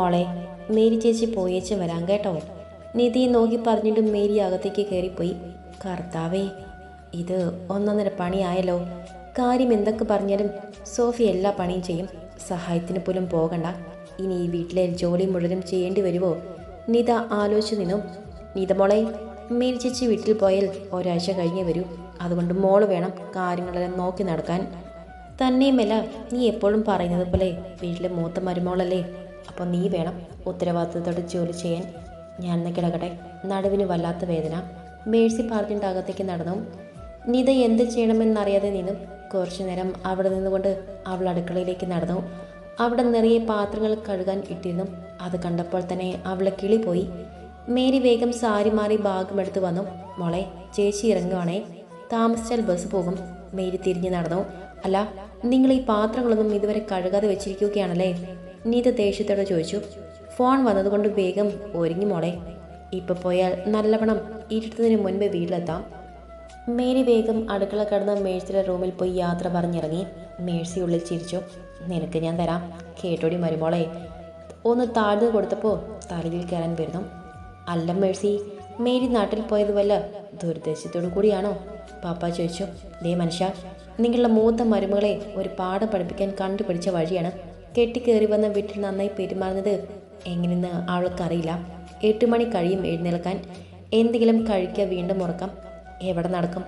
മോളെ മേരി ചേച്ചി പോയേച്ച് വരാം കേട്ടോ. നിധി നോക്കി പറഞ്ഞിട്ട് മേരി അകത്തേക്ക് കയറിപ്പോയി. കർത്താവേ ഇത് ഒന്നൊന്നര പണിയായല്ലോ കാര്യം എന്തൊക്കെ പറഞ്ഞാലും സോഫി എല്ലാ പണിയും ചെയ്യും. സഹായത്തിന് പോലും പോകണ്ട. ഇനി ഈ വീട്ടിലെ ജോലി മുഴുവനും ചെയ്യേണ്ടി വരുമോ നിത ആലോചിച്ചു നിന്നു. നിത മോളെ മേരി ചേച്ചി വീട്ടിൽ പോയാൽ ഒരാഴ്ച കഴിഞ്ഞേ വരൂ. അതുകൊണ്ട് മോൾ വേണം കാര്യങ്ങളെല്ലാം നോക്കി നടക്കാൻ. തന്നെയുമല്ല നീ എപ്പോഴും പറയുന്നത് പോലെ വീട്ടിലെ മൂത്ത മരുമോളല്ലേ? അപ്പോൾ നീ വേണം ഉത്തരവാദിത്തത്തോടെ ജോലി ചെയ്യാൻ. ഞാൻ ഒന്ന് കിടക്കട്ടെ. നടുവിന് വല്ലാത്ത വേദന. മേഴ്സി പാർക്കിന്റെ അകത്തേക്ക് നടന്നു. നിത എന്ത് ചെയ്യണമെന്നറിയാതെ നിന്നും കുറച്ചു നേരം അവിടെ നിന്നുകൊണ്ട് അവൾ അടുക്കളയിലേക്ക് നടന്നു. അവിടെ നിറയെ പാത്രങ്ങൾ കഴുകാൻ ഇട്ടിരുന്നു. അത് കണ്ടപ്പോൾ തന്നെ അവളെ കിളി പോയി. മേരി വേഗം സാരി മാറി ഭാഗമെടുത്ത് വന്നു. മോളെ ചേച്ചി ഇറങ്ങുവാണേ. താമസിച്ചാൽ ബസ് പോകും. മേരി തിരിഞ്ഞു നടന്നു. അല്ല നിങ്ങൾ ഈ പാത്രങ്ങളൊന്നും ഇതുവരെ കഴുകാതെ വെച്ചിരിക്കുകയാണല്ലേ? നീത ദേഷ്യത്തോടെ ചോദിച്ചു ഫോൺ വന്നതുകൊണ്ട് വേഗം ഒരുങ്ങി മോളെ. ഇപ്പൊ പോയാൽ നല്ലവണ്ണം ഇരുട്ടുന്നതിന് മുൻപ് വീട്ടിലെത്താം. മേരി വേഗം അടുക്കള കടന്ന് മേഴ്സിയുടെ റൂമിൽ പോയി യാത്ര പറഞ്ഞിറങ്ങി. മേഴ്സി ഉള്ളിൽ ചിരിച്ചു നിനക്ക് ഞാൻ തരാം. കേട്ടോടി മരുമോളെ. ഒന്ന് താഴ്ന്നു കൊടുത്തപ്പോൾ തലയിൽ കയറാൻ വരുന്നു. അല്ല മേഴ്സി മേരി നാട്ടിൽ പോയത് വല്ല ദുരുദ്ദേശത്തോടു കൂടിയാണോ? പാപ്പ ചോദിച്ചു. ദേ മനുഷ്യ നിങ്ങളുടെ മൂത്ത മരുമകളെ ഒരു പാഠം പഠിപ്പിക്കാൻ കണ്ടുപിടിച്ച വഴിയാണ് കെട്ടിക്കേറി വന്ന വീട്ടിൽ നന്നായി പെരുമാറുന്നത് എങ്ങനെയെന്ന് അവൾക്കറിയില്ല. എട്ട് മണി കഴിയും എഴുന്നേൽക്കാൻ. എന്തെങ്കിലും കഴിക്കുക വീണ്ടും ഉറക്കം. എവിടെ നടക്കും?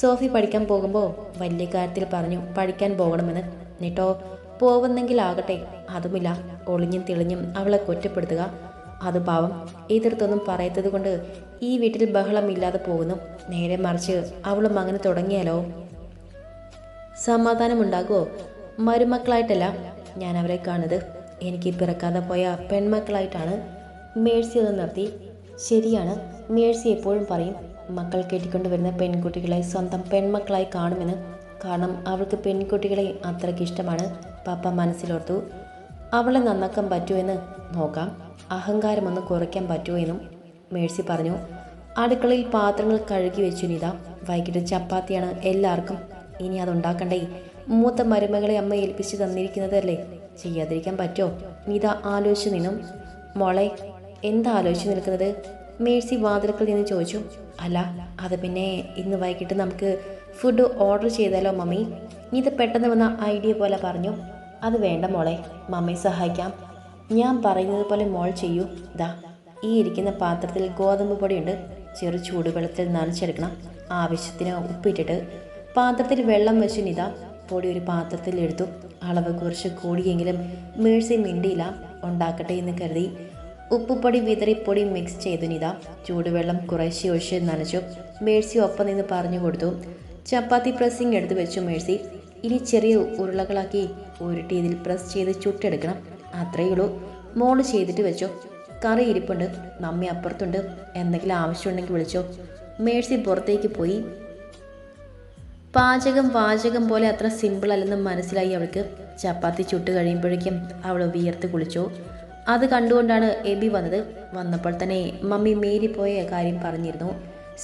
സോഫി പഠിക്കാൻ പോകുമ്പോൾ വലിയ കാര്യത്തിൽ പറഞ്ഞു പഠിക്കാൻ പോകണമെന്ന്. എന്നിട്ടോ പോവുന്നെങ്കിൽ ആകട്ടെ. അതുമില്ല. ഒളിഞ്ഞും തെളിഞ്ഞും അവളെ കുറ്റപ്പെടുത്തുക. അത് പാവം. എതിർത്തൊന്നും പറയാത്തത് കൊണ്ട് ഈ വീട്ടിൽ ബഹളമില്ലാതെ പോകുന്നു. നേരെ മറിച്ച് അവളും അങ്ങനെ തുടങ്ങിയാലോ? സമാധാനമുണ്ടാകുമോ? മരുമക്കളായിട്ടല്ല. ഞാൻ അവരെ കാണുന്നത്. എനിക്ക് പിറക്കാതെ പോയ പെൺമക്കളായിട്ടാണ് മേഴ്സി അത് നിർത്തി. ശരിയാണ് മേഴ്സി എപ്പോഴും പറയും മക്കൾ കെട്ടിക്കൊണ്ടുവരുന്ന പെൺകുട്ടികളെ സ്വന്തം പെൺമക്കളായി കാണുമെന്ന്. കാരണം അവൾക്ക് പെൺകുട്ടികളെ അത്രയ്ക്ക് ഇഷ്ടമാണ്. പപ്പ മനസ്സിലോർത്തു. അവളെ നന്നാക്കാൻ പറ്റുമെന്ന് നോക്കാം. അഹങ്കാരമൊന്ന് കുറയ്ക്കാൻ പറ്റുമോ എന്നും മേഴ്സി പറഞ്ഞു. അടുക്കളയിൽ പാത്രങ്ങൾ കഴുകി വെച്ചു നിത വൈകിട്ട് ചപ്പാത്തിയാണ് എല്ലാവർക്കും. ഇനി അതുണ്ടാക്കണ്ടേ? മൂത്ത മരുമകളെ അമ്മ ഏൽപ്പിച്ച് തന്നിരിക്കുന്നതല്ലേ? ചെയ്യാതിരിക്കാൻ പറ്റോ? നിത ആലോചിച്ചു നിന്നും. മോളെ എന്താ ആലോചിച്ച് നിൽക്കുന്നത്? മേഴ്സി വാതിലക്കൽ നിന്ന് ചോദിച്ചു. അല്ല അത് പിന്നെ ഇന്ന് വൈകിട്ട് നമുക്ക് ഫുഡ് ഓർഡർ ചെയ്താലോ മമ്മി? ഇത് പെട്ടെന്ന് വന്ന ഐഡിയ പോലെ പറഞ്ഞു. അത് വേണ്ട മോളെ മമ്മി സഹായിക്കാം. ഞാൻ പറയുന്നത് പോലെ മോൾ ചെയ്യൂ. ദാ ഈ ഇരിക്കുന്ന പാത്രത്തിൽ ഗോതമ്പ് പൊടിയുണ്ട്. ചെറു ചൂടുവെള്ളത്തിൽ നനച്ചെടുക്കണം. ആവശ്യത്തിന് ഉപ്പിട്ടിട്ട് പാത്രത്തിൽ വെള്ളം വെച്ച്. നിത പൊടി ഒരു പാത്രത്തിലെടുത്തു അളവ് കുറച്ച് കൂടിയെങ്കിലും മേഴ്സി മിണ്ടിയില്ല. ഉണ്ടാക്കട്ടെ എന്ന് കരുതി ഉപ്പുപൊടി വിതറി പൊടി മിക്സ് ചെയ്തു നിത. ചൂടുവെള്ളം കുറേശ്ശെ ഒഴിച്ച് നനച്ചു. മേഴ്സി ഒപ്പം നിന്ന് പറഞ്ഞു കൊടുത്തു. ചപ്പാത്തി പ്രസ്സിങ് എടുത്തു വെച്ചു മേഴ്സി. ഇനി ചെറിയ ഉരുളകളാക്കി ഉരുട്ടി ഇതിൽ പ്രസ് ചെയ്ത് ചുട്ടെടുക്കണം. അത്രയേ ഉള്ളൂ. മോൾ ചെയ്തിട്ട് വെച്ചു. കറി ഇരിപ്പുണ്ട്. മമ്മി അപ്പുറത്തുണ്ട്. എന്തെങ്കിലും ആവശ്യമുണ്ടെങ്കിൽ വിളിച്ചോ. മേഴ്സി പുറത്തേക്ക് പോയി. പാചകം വാചകം പോലെ അത്ര സിമ്പിൾ അല്ലെന്ന് മനസ്സിലായി അവൾക്ക്. ചപ്പാത്തി ചുട്ട് കഴിയുമ്പോഴേക്കും അവൾ വിയർത്ത് കുളിച്ചു. അത് കണ്ടുകൊണ്ടാണ് എബി വന്നത്. വന്നപ്പോൾ തന്നെ മമ്മി മേരി പോയ കാര്യം പറഞ്ഞിരുന്നു.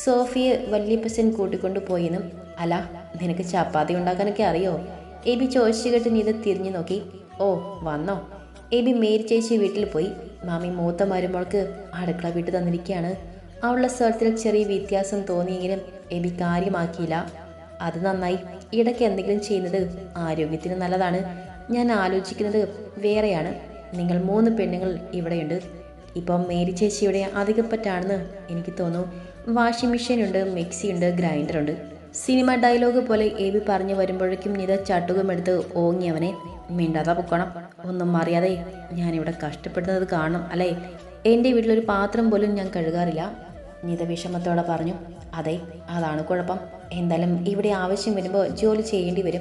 സോഫിയെ വല്യപ്പച്ചൻ കൂട്ടിക്കൊണ്ടു പോയെന്നും അല്ല നിനക്ക് ചപ്പാത്തി ഉണ്ടാക്കാനൊക്കെ അറിയോ? എബി ചോദിച്ചു കേട്ട് നീത് തിരിഞ്ഞു നോക്കി. ഓ വന്നോ. എബി മേരി ചേച്ചി വീട്ടിൽ പോയി. മാമി മൂത്ത മരുമോൾക്ക് അടുക്കള വീട്ട് തന്നിരിക്കുകയാണ് അവളുടെ സ്വരത്തിൽ ചെറിയ വ്യത്യാസം തോന്നിയെങ്കിലും എബി കാര്യമാക്കിയില്ല. അത് നന്നായി ഇടയ്ക്ക് എന്തെങ്കിലും ചെയ്യുന്നത് ആരോഗ്യത്തിന് നല്ലതാണ്. ഞാൻ ആലോചിക്കുന്നത് വേറെയാണ്. നിങ്ങൾ മൂന്ന് പെണ്ണുങ്ങൾ ഇവിടെയുണ്ട്. ഇപ്പം മേരി ചേച്ചിയുടെ അധികപ്പറ്റാണെന്ന് എനിക്ക് തോന്നുന്നു. വാഷിംഗ് മെഷീൻ ഉണ്ട് മിക്സി ഉണ്ട് ഗ്രൈൻഡർ ഉണ്ട് സിനിമ ഡയലോഗ് പോലെ എ ബി പറഞ്ഞു വരുമ്പോഴേക്കും നിത ചട്ടുകമെടുത്ത് ഓങ്ങി അവനെ മിണ്ടാതെ പൊക്കണം. ഒന്നും അറിയാതെ ഞാനിവിടെ കഷ്ടപ്പെടുന്നത് കാണണം അല്ലേ? എന്റെ വീട്ടിലൊരു പാത്രം പോലും ഞാൻ കഴുകാറില്ല നിത വിഷമത്തോടെ പറഞ്ഞു. അതെ അതാണ് കുഴപ്പം. എന്തായാലും ഇവിടെ ആവശ്യം വരുമ്പോൾ ജോലി ചെയ്യേണ്ടി വരും.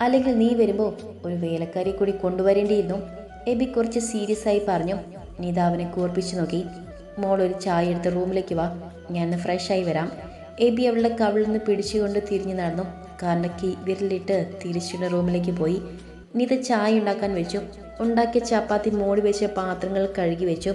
അല്ലെങ്കിൽ നീ വരുമ്പോൾ ഒരു വേലക്കാരി കൂടി കൊണ്ടുവരേണ്ടിയിരുന്നു. എബി കുറച്ച് സീരിയസ് ആയി പറഞ്ഞു. നിതാവിനെ കൂർപ്പിച്ചു നോക്കി. മോൾ ഒരു ചായ എടുത്ത് റൂമിലേക്ക് വാ. ഞാൻ ഫ്രഷ് ആയി വരാം. എബി അവളുടെ കവിളിൽ നിന്ന് പിടിച്ചുകൊണ്ട് തിരിഞ്ഞു നടന്നു. കാരണം കീ വിരലിട്ട് തിരിച്ചുള്ള റൂമിലേക്ക് പോയി. നിത ചായ ഉണ്ടാക്കാൻ വെച്ചു. ഉണ്ടാക്കിയ ചപ്പാത്തി മോടി വെച്ച പാത്രങ്ങൾ കഴുകി വെച്ചു.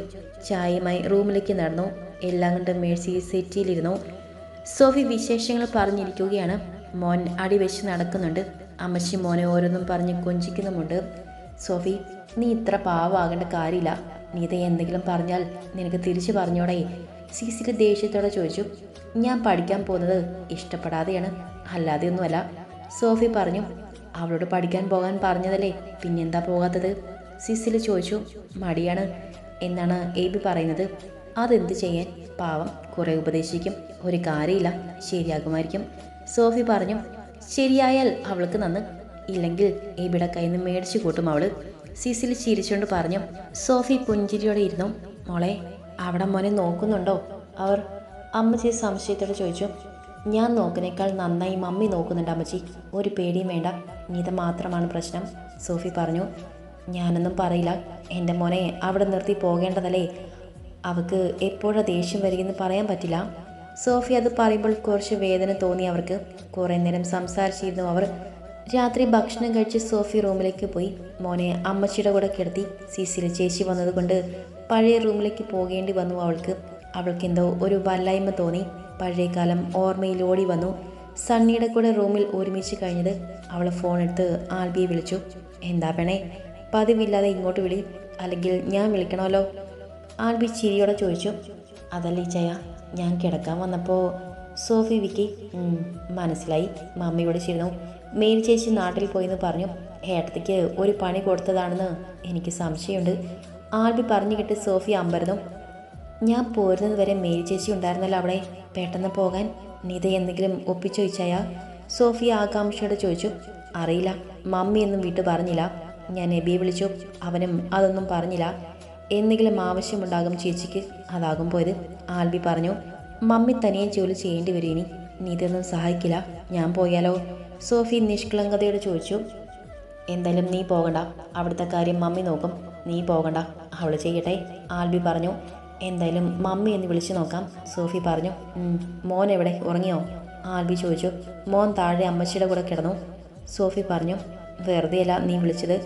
ചായയുമായി റൂമിലേക്ക് നടന്നു. എല്ലാം കണ്ട് മേഴ്സി സെറ്റിയിലിരുന്നു സോഫി വിശേഷങ്ങൾ പറഞ്ഞിരിക്കുകയാണ്. മോൻ അടി വെച്ച് നടക്കുന്നുണ്ട്. അമ്മച്ചി മോനെ ഓരോന്നും പറഞ്ഞ് കൊഞ്ചിക്കുന്നുമുണ്ട്. സോഫി നീ ഇത്ര പാവമാകേണ്ട കാര്യമില്ല. നീത എന്തെങ്കിലും പറഞ്ഞാൽ നിനക്ക് തിരിച്ചു പറഞ്ഞോടേ. സിസിലി ദേഷ്യത്തോടെ ചോദിച്ചു. ഞാൻ പഠിക്കാൻ പോകുന്നത് ഇഷ്ടപ്പെടാതെയാണ്. അല്ലാതെയൊന്നുമല്ല സോഫി പറഞ്ഞു അവളോട് പഠിക്കാൻ പോകാൻ പറഞ്ഞതല്ലേ. പിന്നെന്താ പോകാത്തത്? സിസിൽ ചോദിച്ചു മടിയാണ് എന്നാണ് എബി പറയുന്നത്. അതെന്ത് ചെയ്യാൻ പാവം? കുറെ ഉപദേശിക്കും. ഒരു കാര്യമില്ല. ശരിയാകുമായിരിക്കും. സോഫി പറഞ്ഞു ശരിയായാൽ അവൾക്ക് നന്ന്. ഇല്ലെങ്കിൽ എബിയുടെ കയ്യിൽ നിന്ന് മേടിച്ചു കൂട്ടും അവൾ? സിസിൽ ചിരിച്ചുകൊണ്ട് പറഞ്ഞു സോഫി പുഞ്ചിരിയോടെ ഇരുന്നു. മോളെ അവിടെ മോനെ നോക്കുന്നുണ്ടോ? അവർ അമ്മച്ചി സംശയത്തോടെ ചോദിച്ചു ഞാൻ നോക്കുന്നേക്കാൾ നന്നായി മമ്മി നോക്കുന്നുണ്ട് അമ്മച്ചി. ഒരു പേടിയും വേണ്ട. നീത മാത്രമാണ് പ്രശ്നം. സോഫി പറഞ്ഞു ഞാനൊന്നും പറയില്ല. എന്റെ മോനെ അവിടെ നിർത്തി പോകേണ്ടതല്ലേ? അവൾക്ക് എപ്പോഴാ ദേഷ്യം വരികയെന്ന് പറയാൻ പറ്റില്ല. സോഫി അത് പറയുമ്പോൾ കുറച്ച് വേദന തോന്നി അവർക്ക്. കുറേ നേരം സംസാരിച്ചിരുന്നു അവർ. രാത്രി ഭക്ഷണം കഴിച്ച് സോഫി റൂമിലേക്ക് പോയി. മോനെ അമ്മച്ചിയുടെ കൂടെ കിടത്തി സിസിൽ ചേച്ചി വന്നതുകൊണ്ട് പഴയ റൂമിലേക്ക് പോകേണ്ടി വന്നു അവൾക്ക്. അവൾക്ക് എന്തോ ഒരു വല്ലായ്മ തോന്നി. പഴയകാലം ഓർമ്മയിൽ ഓടി വന്നു. സണ്ണിയുടെ കൂടെ റൂമിൽ ഒരുമിച്ച് കഴിഞ്ഞത് അവൾ ഫോൺ എടുത്ത് ആൽബിയെ വിളിച്ചു. എന്താ പെണേ പതിവില്ലാതെ ഇങ്ങോട്ട് വിളി. അല്ലെങ്കിൽ ഞാൻ വിളിക്കണമല്ലോ. ആൽബി ചിരിയോടെ ചോദിച്ചു അതല്ലേ ചയ ഞാൻ കിടക്കാൻ വന്നപ്പോൾ സോഫി വിക്കി മനസ്സിലായി. മമ്മിയോട് ചിരുന്നു മേരി ചേച്ചി നാട്ടിൽ പോയെന്ന് പറഞ്ഞു ഏട്ടത്തിക്ക് ഒരു പണി കൊടുത്തതാണെന്ന് എനിക്ക് സംശയമുണ്ട്. ആൽബി പറഞ്ഞു കിട്ടി സോഫി അമ്പരന്നു ഞാൻ പോരുന്നത് വരെ മേരി ചേച്ചി ഉണ്ടായിരുന്നല്ലോ അവിടെ പെട്ടെന്ന് പോകാൻ. നിത എന്തെങ്കിലും ഒപ്പിച്ചോയിച്ചായ സോഫി ആകാംക്ഷയോടെ ചോദിച്ചു അറിയില്ല. മമ്മി ഒന്നും വീട്ടു പറഞ്ഞില്ല. ഞാൻ എബിയെ വിളിച്ചു. അവനും അതൊന്നും പറഞ്ഞില്ല. എന്തെങ്കിലും ആവശ്യമുണ്ടാകും ചേച്ചിക്ക് അതാകും പോയത്. ആൽബി പറഞ്ഞു മമ്മി തനിയെ ജോലി ചെയ്യേണ്ടി വരും ഇനി. നീ നീതൊന്നും സഹായിക്കില്ല. ഞാൻ പോയാലോ? സോഫി നിഷ്കളങ്കതയോട് ചോദിച്ചു എന്തായാലും നീ പോകണ്ട. അവിടുത്തെ കാര്യം മമ്മി നോക്കും. നീ പോകണ്ട. അവൾ ചെയ്യട്ടെ. ആൽബി പറഞ്ഞു എന്തായാലും മമ്മി എന്ന് വിളിച്ചു നോക്കാം. സോഫി പറഞ്ഞു മോൻ എവിടെ? ഉറങ്ങിയോ? ആൽബി ചോദിച്ചു മോൻ താഴെ അമ്മച്ചിയുടെ കൂടെ കിടന്നു. സോഫി പറഞ്ഞു വെറുതെയല്ല നീ വിളിച്ചത്.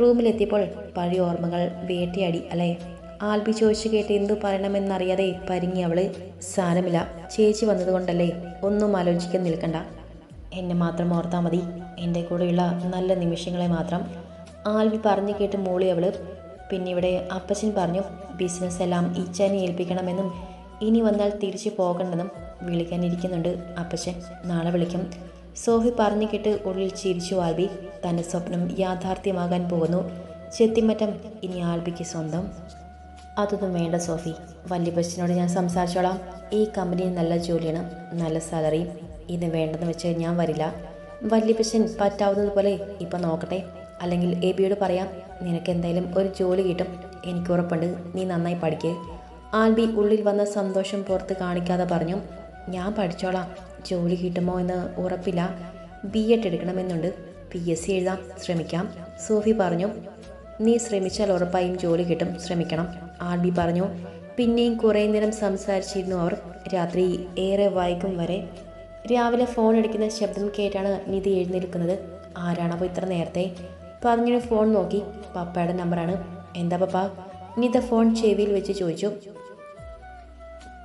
റൂമിലെത്തിയപ്പോൾ പഴയ ഓർമ്മകൾ വേട്ടയാടി അല്ലേ? ആൽബി ചോദിച്ചു കേട്ട് എന്തു പറയണമെന്നറിയാതെ പരിങ്ങി അവൾ സാരമില്ല ചേച്ചി വന്നതുകൊണ്ടല്ലേ ഒന്നും ആലോചിക്കാൻ നിൽക്കണ്ട. എന്നെ മാത്രം ഓർത്താൽ മതി എന്റെ കൂടെയുള്ള നല്ല നിമിഷങ്ങളെ മാത്രം. ആൽബി പറഞ്ഞു കേട്ട് മൂളി അവൾ. പിന്നെ ഇവിടെ അപ്പച്ചൻ പറഞ്ഞു ബിസിനസ് എല്ലാം ഈച്ചാനെ ഏൽപ്പിക്കണമെന്നും ഇനി വന്നാൽ തിരിച്ചു പോകണ്ടെന്നും വിളിക്കാനിരിക്കുന്നുണ്ട് അപ്പച്ചൻ. നാളെ വിളിക്കും. സോഫി പറഞ്ഞു കേട്ട് ഉള്ളിൽ ചിരിച്ചു ആൽബി. തന്റെ സ്വപ്നം യാഥാർത്ഥ്യമാകാൻ പോകുന്നു. ചെത്തിമറ്റം ഇനി ആൽബിക്ക് സ്വന്തം. അതൊന്നും വേണ്ട സോഫി. വല്യപ്പച്ചനോട് ഞാൻ സംസാരിച്ചോളാം. ഈ കമ്പനി നല്ല ജോലിയാണ് നല്ല സാലറി. ഇത് വേണ്ടെന്ന് വെച്ച് ഞാൻ വരില്ല. വല്യപ്പച്ചൻ പറ്റാവുന്നതുപോലെ ഇപ്പം നോക്കട്ടെ. അല്ലെങ്കിൽ എബിയോട് പറയാം നിനക്ക് എന്തായാലും ഒരു ജോലി കിട്ടും. എനിക്ക് ഉറപ്പുണ്ട്. നീ നന്നായി പഠിക്ക്. ആൽബി ഉള്ളിൽ വന്ന സന്തോഷം പുറത്ത് കാണിക്കാതെ പറഞ്ഞു ഞാൻ പഠിച്ചോളാം. ജോലി കിട്ടുമോ എന്ന് ഉറപ്പില്ല. ബി എഡ് എടുക്കണമെന്നുണ്ട്. പി എസ് സി എഴുതാം. ശ്രമിക്കാം. സൂഫി പറഞ്ഞു നീ ശ്രമിച്ചാൽ ഉറപ്പായും ജോലി കിട്ടും. ശ്രമിക്കണം. ആർ ബി പറഞ്ഞു പിന്നെയും കുറേ നേരം സംസാരിച്ചിരുന്നു അവർ. രാത്രി ഏറെ വൈകും വരെ. രാവിലെ ഫോൺ അടിക്കുന്ന ശബ്ദം കേട്ടാണ് നിധി എഴുന്നേൽക്കുന്നത്. ആരാണപ്പോൾ ഇത്ര നേരത്തെ? പറഞ്ഞിട്ട് ഫോൺ നോക്കി. പപ്പയുടെ നമ്പറാണ് എന്താ പപ്പ? നിത ഫോൺ ചെവിയിൽ വെച്ച് ചോദിച്ചു.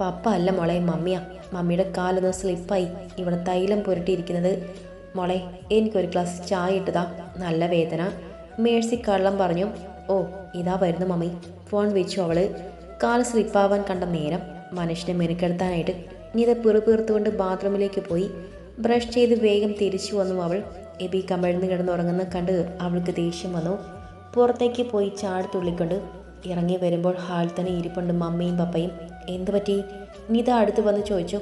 പപ്പ അല്ല മോളെ മമ്മിയാ. മമ്മിയുടെ കാലൊന്ന് സ്ലിപ്പായി. ഇവിടെ തൈലം പുരട്ടിയിരിക്കുന്നത്. മോളെ എനിക്കൊരു ഗ്ലാസ് ചായ ഇട്ടതാ. നല്ല വേദന. മേഴ്സി കള്ളം പറഞ്ഞു ഓ ഇതാ വരുന്നു മമ്മി. ഫോൺ വെച്ചു അവൾ. കാൽ സ്ലിപ്പാവാൻ കണ്ട നേരം മനുഷ്യനെ മെനക്കെടുത്താനായിട്ട് നീത പിറുപീർത്തുകൊണ്ട് ബാത്റൂമിലേക്ക് പോയി. ബ്രഷ് ചെയ്ത് വേഗം തിരിച്ചു വന്നു അവൾ. എബി കമ്പഴുന്ന് കിടന്നുറങ്ങുന്ന കണ്ട് അവൾക്ക് ദേഷ്യം വന്നു. പുറത്തേക്ക് പോയി ചാടി തുള്ളിക്കൊണ്ട് ഇറങ്ങി വരുമ്പോൾ ഹാളിൽ തന്നെ ഇരിപ്പുണ്ട് മമ്മിയും പപ്പയും. എന്തു പറ്റി? നിത അടുത്ത് വന്ന് ചോദിച്ചു.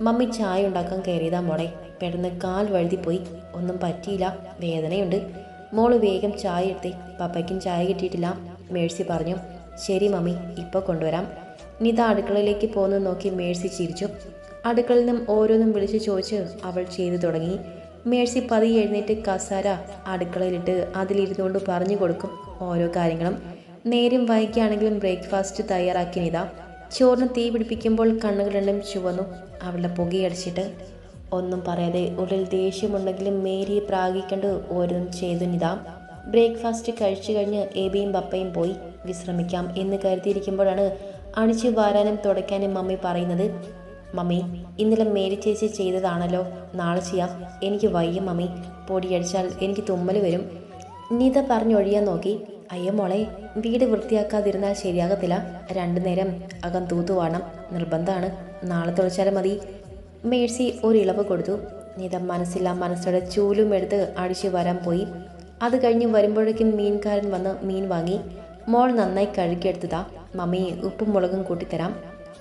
മമ്മി ചായ ഉണ്ടാക്കാൻ കയറിയതാ മോളെ. പെട്ടെന്ന് കാൽ വഴുതി പോയി ഒന്നും പറ്റിയില്ല. വേദനയുണ്ട്. മോൾ വേഗം ചായ എടുത്തേ. പപ്പയ്ക്കും ചായ കിട്ടിയിട്ടില്ല. മേഴ്സി പറഞ്ഞു. ശരി മമ്മി ഇപ്പോൾ കൊണ്ടുവരാം. നിത അടുക്കളയിലേക്ക് പോകുന്നത് നോക്കി മേഴ്സി ചിരിച്ചു. അടുക്കളയിൽ നിന്നും ഓരോന്നും വിളിച്ച് ചോദിച്ച് അവൾ ചെയ്തു തുടങ്ങി. മേഴ്സി പതി എഴുന്നേറ്റ് കസാര അടുക്കളയിലിട്ട് അതിലിരുന്നുകൊണ്ട് പറഞ്ഞു കൊടുക്കും ഓരോ കാര്യങ്ങളും. നേരം വൈകിയാണെങ്കിലും ബ്രേക്ക്ഫാസ്റ്റ് തയ്യാറാക്കി നീതാ. ചോറിന് തീ പിടിപ്പിക്കുമ്പോൾ കണ്ണുകൾ രണ്ടും ചുവന്നു. അവളുടെ പുകയടിച്ചിട്ട് ഒന്നും പറയാതെ ഉള്ളിൽ ദേഷ്യമുണ്ടെങ്കിലും മേരിയെ പ്രാഗിക്കേണ്ട ഓരോന്നും ചെയ്തു നിതാ. ബ്രേക്ക്ഫാസ്റ്റ് കഴിച്ചു കഴിഞ്ഞ് എബിയും പപ്പയും പോയി. വിശ്രമിക്കാം എന്ന് കരുതിയിരിക്കുമ്പോഴാണ് അണിച്ചു വാരാനും തുടയ്ക്കാനും മമ്മി പറയുന്നത്. മമ്മി ഇന്നലെ മേരി ചേച്ചി ചെയ്തതാണല്ലോ. നാളെ ചെയ്യാം. എനിക്ക് വയ്യ മമ്മി. പൊടിയടിച്ചാൽ എനിക്ക് തുമ്മൽ വരും. നിത പറഞ്ഞൊഴിയാൻ നോക്കി. അയ്യോ മോളെ വീട് വൃത്തിയാക്കാതിരുന്നാൽ ശരിയാകത്തില്ല. രണ്ടു നേരം അകം തൂത്തുവാണം. നിർബന്ധമാണ് നാളെ തുളച്ചാലും മതി. മേഴ്സി ഒരു ഇളവ് കൊടുത്തു. നിത മനസ്സില്ല മനസ്സോടെ ചൂലും എടുത്ത് അടിച്ചു വരാൻ പോയി. അത് കഴിഞ്ഞ് വരുമ്പോഴേക്കും മീൻകാരൻ വന്ന് മീൻ വാങ്ങി. മോൾ നന്നായി കഴുകിയെടുത്തതാ. മമ്മി ഉപ്പും മുളകും കൂട്ടിത്തരാം.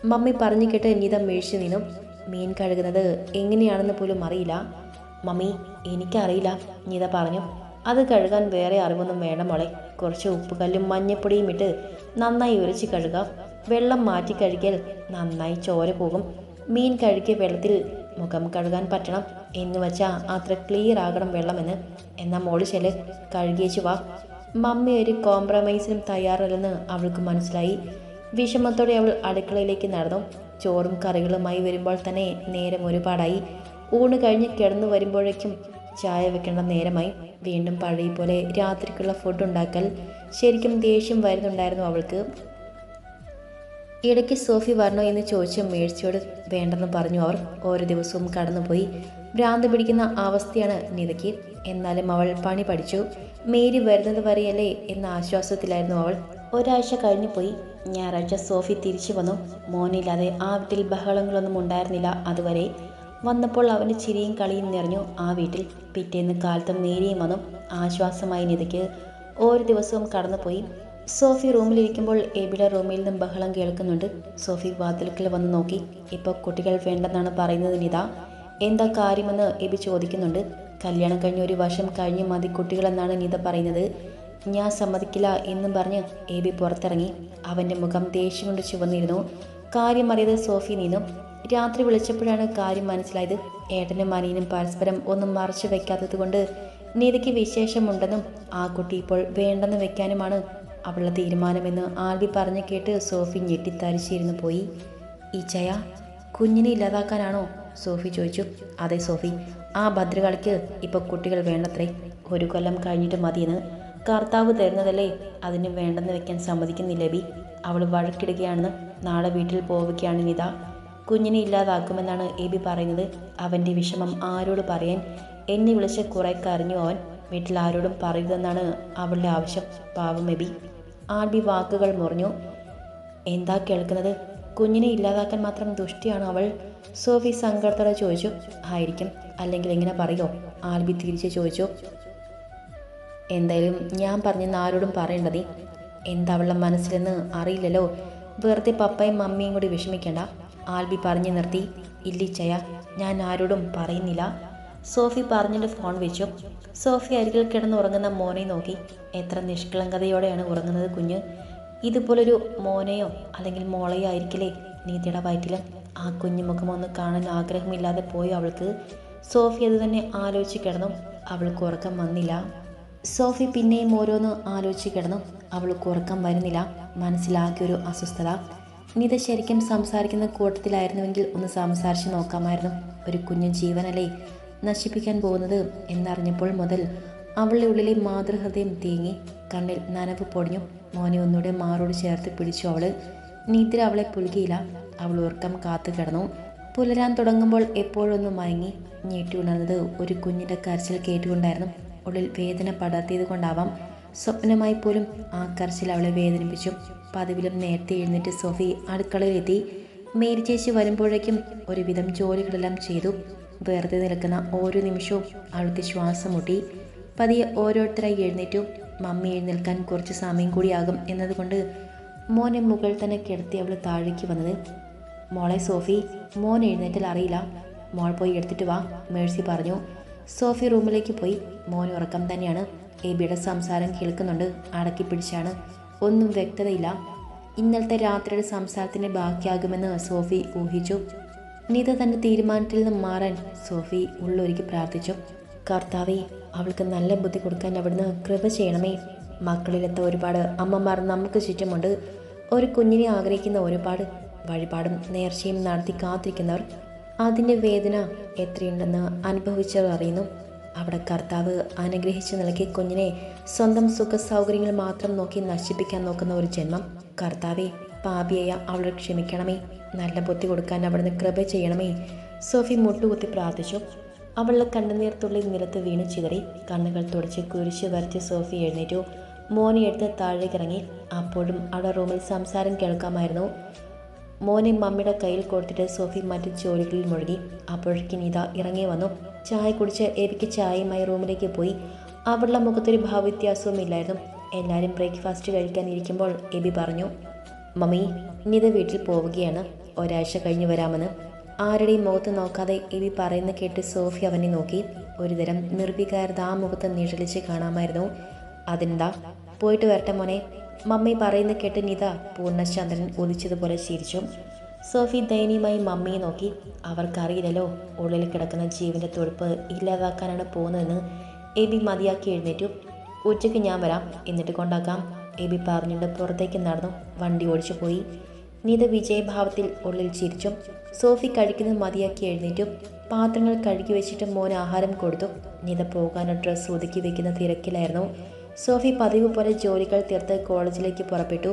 മമ്മി പറഞ്ഞു കേട്ട് നിത മേഴ്സി നിന്നു. മീൻ കഴുകുന്നത് എങ്ങനെയാണെന്ന് പോലും അറിയില്ല. മമ്മി എനിക്കറിയില്ല നിത പറഞ്ഞു. അത് കഴുകാൻ വേറെ അറിവൊന്നും വേണം മോളെ. കുറച്ച് ഉപ്പുകല്ലും മഞ്ഞപ്പൊടിയും ഇട്ട് നന്നായി ഉരച്ച് കഴുകുക വെള്ളം മാറ്റി കഴുകിയാൽ നന്നായി ചോര പോകും. മീൻ കഴുകിയ വെള്ളത്തിൽ മുഖം കഴുകാൻ പറ്റണം. എന്ന് വെച്ചാൽ അത്ര ക്ലിയർ ആകണം വെള്ളമെന്ന്. എന്നാൽ മോൾ ചെൽ കഴുകിയേച്ചു വാ. മമ്മി ഒരു കോംപ്രമൈസിനും തയ്യാറല്ലെന്ന് അവൾക്ക് മനസ്സിലായി. വിഷമത്തോടെ അവൾ അടുക്കളയിലേക്ക് നടന്നു. ചോറും കറികളുമായി വരുമ്പോൾ തന്നെ നേരം ഒരുപാടായി. ഊണ് കഴിഞ്ഞ് കിടന്നു വരുമ്പോഴേക്കും ചായ വെക്കേണ്ട നേരമായി വീണ്ടും പഴയ പോലെ രാത്രിക്കുള്ള ഫുഡ് ഉണ്ടാക്കൽ ശരിക്കും ദേഷ്യം വരുന്നുണ്ടായിരുന്നു അവൾക്ക്. ഇടയ്ക്ക് സോഫി വരണോ എന്ന് ചോദിച്ച മേഴ്ചയോട് വേണ്ടെന്ന് പറഞ്ഞു അവർ. ഓരോ ദിവസവും കടന്നുപോയി. ഭ്രാന്ത് പിടിക്കുന്ന അവസ്ഥയാണ് നിതയ്ക്ക്. എന്നാലും അവൾ പണി പഠിച്ചു. മേരി വരുന്നത് വരെയല്ലേ എന്ന ആശ്വാസത്തിലായിരുന്നു അവൾ. ഒരാഴ്ച കഴിഞ്ഞു പോയി. ഞായറാഴ്ച സോഫി തിരിച്ചു വന്നു. മോനില്ലാതെ ആ വീട്ടിൽ ബഹളങ്ങളൊന്നും ഉണ്ടായിരുന്നില്ല അതുവരെ. വന്നപ്പോൾ അവന്റെ ചിരിയും കളിയും നിറഞ്ഞു. ആ വീട്ടിൽ പിറ്റേന്ന് കാലത്തും നേരിയും വന്നു. ആശ്വാസമായി നിതയ്ക്ക് ഓരോ ദിവസവും കടന്നുപോയി. സോഫി റൂമിലിരിക്കുമ്പോൾ എബിയുടെ റൂമിൽ നിന്നും ബഹളം കേൾക്കുന്നുണ്ട്. സോഫി വാതിൽക്കൽ വന്ന് നോക്കി. ഇപ്പോൾ കുട്ടികൾ വേണ്ടെന്നാണ് പറയുന്നത് നിത. എന്താ കാര്യമെന്ന് എബി ചോദിക്കുന്നുണ്ട്. കല്യാണം കഴിഞ്ഞ് ഒരു വർഷം കഴിഞ്ഞ് മതി കുട്ടികളെന്നാണ് നിത പറയുന്നത്. ഞാൻ സമ്മതിക്കില്ല എന്നും പറഞ്ഞ് എബി പുറത്തിറങ്ങി. അവന്റെ മുഖം ദേഷ്യം കൊണ്ട് ചുവന്നിരുന്നു. കാര്യം അറിയാതെ സോഫി നീന്നു. രാത്രി വിളിച്ചപ്പോഴാണ് കാര്യം മനസ്സിലായത്. ഏട്ടനും അനിയനും പരസ്പരം ഒന്നും മറച്ചു വെക്കാത്തത് കൊണ്ട് നീതിക്ക് വിശേഷമുണ്ടെന്നും ആ കുട്ടി ഇപ്പോൾ വേണ്ടെന്ന് വെക്കാനുമാണ് അവളുടെ തീരുമാനമെന്ന് ആൽബി പറഞ്ഞു കേട്ട് സോഫി ഞെട്ടിത്തരിച്ചിരുന്നു പോയി. ഈ ചയ കുഞ്ഞിനെ ഇല്ലാതാക്കാനാണോ? സോഫി ചോദിച്ചു. അതെ സോഫി ആ ഭദ്രകാളിക്ക് ഇപ്പോൾ കുട്ടികൾ വേണ്ടത്രേ. ഒരു കൊല്ലം കഴിഞ്ഞിട്ട് മതിയെന്ന് കർത്താവ് തരുന്നതല്ലേ അതിന് വേണ്ടെന്ന് വെക്കാൻ സമ്മതിക്കുന്നില്ല ബി? അവൾ വഴക്കിടുകയാണെന്ന് നാളെ വീട്ടിൽ പോവുകയാണ് നിത. കുഞ്ഞിനെ ഇല്ലാതാക്കുമെന്നാണ് എബി പറയുന്നത്. അവന്റെ വിഷമം ആരോട് പറയാൻ? എന്നെ വിളിച്ച് കുറെ കരഞ്ഞു അവൻ. വീട്ടിൽ ആരോടും പറയരുതെന്നാണ് അവളുടെ ആവശ്യം. പാവം എബി. ആൽബി വാക്കുകൾ മുറിഞ്ഞു. എന്താ കേൾക്കുന്നത്? കുഞ്ഞിനെ ഇല്ലാതാക്കാൻ മാത്രം ദുഷ്ടിയാണ് അവൾ? സോഫി സങ്കടത്തോടെ ചോദിച്ചു. ആയിരിക്കും. അല്ലെങ്കിൽ എങ്ങനെ പറയോ? ആൽബി തിരിച്ച് ചോദിച്ചു. എന്തായാലും ഞാൻ പറഞ്ഞെന്ന് ആരോടും പറയേണ്ടതേ. എന്താ അവളുടെ മനസ്സിലെന്ന് അറിയില്ലല്ലോ. വെറുതെ പപ്പയും മമ്മിയും കൂടി വിഷമിക്കണ്ട. ആൽബി പറഞ്ഞു നിർത്തി. ഇല്ലിച്ചയ ഞാൻ ആരോടും പറയുന്നില്ല സോഫി പറഞ്ഞിട്ട് ഫോൺ വെച്ചു. സോഫി അരികിൽ കിടന്ന് ഉറങ്ങുന്ന മോനെ നോക്കി. എത്ര നിഷ്കളങ്കതയോടെയാണ് ഉറങ്ങുന്നത് കുഞ്ഞ്. ഇതുപോലൊരു മോനെയോ അല്ലെങ്കിൽ മോളെയോ ആയിരിക്കില്ലേ നീതിയുടെ വയറ്റിൽ ആ കുഞ്ഞു മുഖം ഒന്ന് കാണാൻ ആഗ്രഹമില്ലാതെ പോയി അവൾക്ക് സോഫി അത് തന്നെ ആലോചിച്ച് കിടന്നു. അവൾക്ക് ഉറക്കം വന്നില്ല സോഫി പിന്നെയും ഓരോന്ന് ആലോചിച്ച് കിടന്നു. അവൾക്ക് ഉറക്കം വരുന്നില്ല. മനസ്സിലാക്കിയൊരു അസ്വസ്ഥത. നിത ശരിക്കും സംസാരിക്കുന്ന കൂട്ടത്തിലായിരുന്നുവെങ്കിൽ ഒന്ന് സംസാരിച്ച് നോക്കാമായിരുന്നു. ഒരു കുഞ്ഞു ജീവനല്ലേ നശിപ്പിക്കാൻ പോകുന്നത് എന്നറിഞ്ഞപ്പോൾ മുതൽ അവളുടെ ഉള്ളിലെ മാതൃഹൃദയം തേങ്ങി കണ്ണിൽ നനവ് പൊടിഞ്ഞു. മോനെ ഒന്നുകൂടെ മാറോട് ചേർത്ത് പിടിച്ചു അവൾ നീതിര അവളെ പുലുകിയില്ല അവൾ ഉറക്കം കാത്തു കിടന്നു. പുലരാൻ തുടങ്ങുമ്പോൾ എപ്പോഴൊന്നും മയങ്ങി ഞെട്ടി ഉണർന്നത് ഒരു കുഞ്ഞിന്റെ കരച്ചിൽ കേട്ടുകൊണ്ടായിരുന്നു. ഉള്ളിൽ വേദന പടർത്തിയത് കൊണ്ടാവാം. സ്വപ്നമായി പോലും ആ കരച്ചിൽ അവളെ വേദനിപ്പിച്ചു. പതിവിലും നേരത്തെ എഴുന്നേറ്റ് സോഫി അടുക്കളയിലെത്തി. മേരി ചേച്ചി വരുമ്പോഴേക്കും ഒരുവിധം ജോലികളെല്ലാം ചെയ്തു. വെറുതെ നിൽക്കുന്ന ഓരോ നിമിഷവും അവിടുത്തെ ശ്വാസം മുട്ടി പതിയെ ഓരോരുത്തരായി എഴുന്നേറ്റു. മമ്മി എഴുന്നേൽക്കാൻ കുറച്ച് സമയം കൂടിയാകും എന്നതുകൊണ്ട് മോനെ മുകളിൽ തന്നെ കിടത്തി അവൾ താഴേക്ക് വന്നത്. മോളെ സോഫി മോൻ എഴുന്നേറ്റാൽ അറിയില്ല. മോൾ പോയി എടുത്തിട്ട് വാ മേഴ്സി പറഞ്ഞു. സോഫി റൂമിലേക്ക് പോയി. മോൻ ഉറക്കം തന്നെയാണ്. എബിയുടെ സംസാരം കേൾക്കുന്നുണ്ട്. അടക്കി പിടിച്ചാണ്. ഒന്നും വ്യക്തതയില്ല. ഇന്നലത്തെ രാത്രിയുടെ സംസാരത്തിന് ബാക്കിയാകുമെന്ന് സോഫി ഊഹിച്ചു. നിത തന്റെ തീരുമാനത്തിൽ നിന്ന് മാറാൻ സോഫി ഉള്ളൊരുക്കി പ്രാർത്ഥിച്ചു. കർത്താവെ അവൾക്ക് നല്ല ബുദ്ധി കൊടുക്കാൻ അവിടുന്ന് കൃപ ചെയ്യണമേ. മക്കളിലെത്ത ഒരുപാട് അമ്മമാർ നമുക്ക് ചുറ്റുമുണ്ട്. ഒരു കുഞ്ഞിനെ ആഗ്രഹിക്കുന്ന ഒരുപാട് വഴിപാടും നേർച്ചയും നടത്തി കാത്തിരിക്കുന്നവർ അതിന്റെ വേദന എത്രയുണ്ടെന്ന് അനുഭവിച്ചവർ അറിയുന്നു. അവിടെ കർത്താവ് അനുഗ്രഹിച്ചു നൽകിയ കുഞ്ഞിനെ സ്വന്തം സുഖ സൗകര്യങ്ങൾ മാത്രം നോക്കി നശിപ്പിക്കാൻ നോക്കുന്ന ഒരു ജന്മം. കർത്താവെ പാപിയായ അവളെ ക്ഷമിക്കണമേ. നല്ല ബുദ്ധി കൊടുക്കാൻ അവിടുന്ന് കൃപ ചെയ്യണമേ. സോഫി മുട്ടുകുത്തി പ്രാർത്ഥിച്ചു. അവളുടെ കണ്ണുനീർ തുള്ളി നിലത്ത് വീണു ചിതറി. കണ്ണുകൾ തുടച്ച് കുരിശ് വരച്ച് സോഫി എഴുന്നേറ്റു. മോനെ എടുത്ത് താഴേക്കിറങ്ങി. അപ്പോഴും അവിടെ റൂമിൽ സംസാരം കേൾക്കാമായിരുന്നു. മോനെ മമ്മിയുടെ കയ്യിൽ കൊടുത്തിട്ട് സോഫി മറ്റു ജോലികളിൽ മുഴുകി. അപ്പോഴേക്കും നിത ഇറങ്ങി വന്നു. ചായ കുടിച്ച് എബിക്ക് ചായയുമായി റൂമിലേക്ക് പോയി. അവളുടെ മുഖത്തൊരു ഭാവവ്യത്യാസവും ഇല്ലായിരുന്നു. എല്ലാവരും ബ്രേക്ക്ഫാസ്റ്റ് കഴിക്കാനിരിക്കുമ്പോൾ എബി പറഞ്ഞു മമ്മി നിത വീട്ടിൽ പോവുകയാണ്. ഒരാഴ്ച കഴിഞ്ഞ് വരാമെന്ന്. ആരുടെയും മുഖത്ത് നോക്കാതെ എബി പറയുന്ന കേട്ട് സോഫി അവനെ നോക്കി. ഒരുതരം നിർവികാരത ആ മുഖത്ത് നിഴലിച്ച് കാണാമായിരുന്നു. അതെന്താ പോയിട്ട് വരട്ടെ മോനെ. മമ്മി പറയുന്ന കേട്ട് നിത പൂർണചന്ദ്രൻ ഉദിച്ചതുപോലെ ചിരിച്ചു. സോഫി ദയനീയമായി മമ്മിയെ നോക്കി. അവർക്കറിയില്ലല്ലോ ഉള്ളിൽ കിടക്കുന്ന ജീവന്റെ തുടുപ്പ് ഇല്ലാതാക്കാനാണ് പോകുന്നതെന്ന് എബി മതിയാക്കി എഴുന്നേറ്റു. ഉച്ചയ്ക്ക് ഞാൻ വരാം എന്നിട്ട് കൊണ്ടാക്കാം. എബി പറഞ്ഞിട്ട് പുറത്തേക്ക് നടന്നു വണ്ടി ഓടിച്ചു പോയി. നീത വിജയഭാവത്തിൽ ഉള്ളിൽ ചിരിച്ചു. സോഫി കഴിക്കുന്നത് മതിയാക്കി എഴുന്നേറ്റു. പാത്രങ്ങൾ കഴുകി വെച്ചിട്ട് മോൻ ആഹാരം കൊടുത്തു. നീത പോകാനുള്ള ഡ്രസ്സ് ഒതുക്കി വെക്കുന്ന തിരക്കിലായിരുന്നു. സോഫി പതിവ് പോലെ ജോലികൾ തീർത്ത് കോളേജിലേക്ക് പുറപ്പെട്ടു.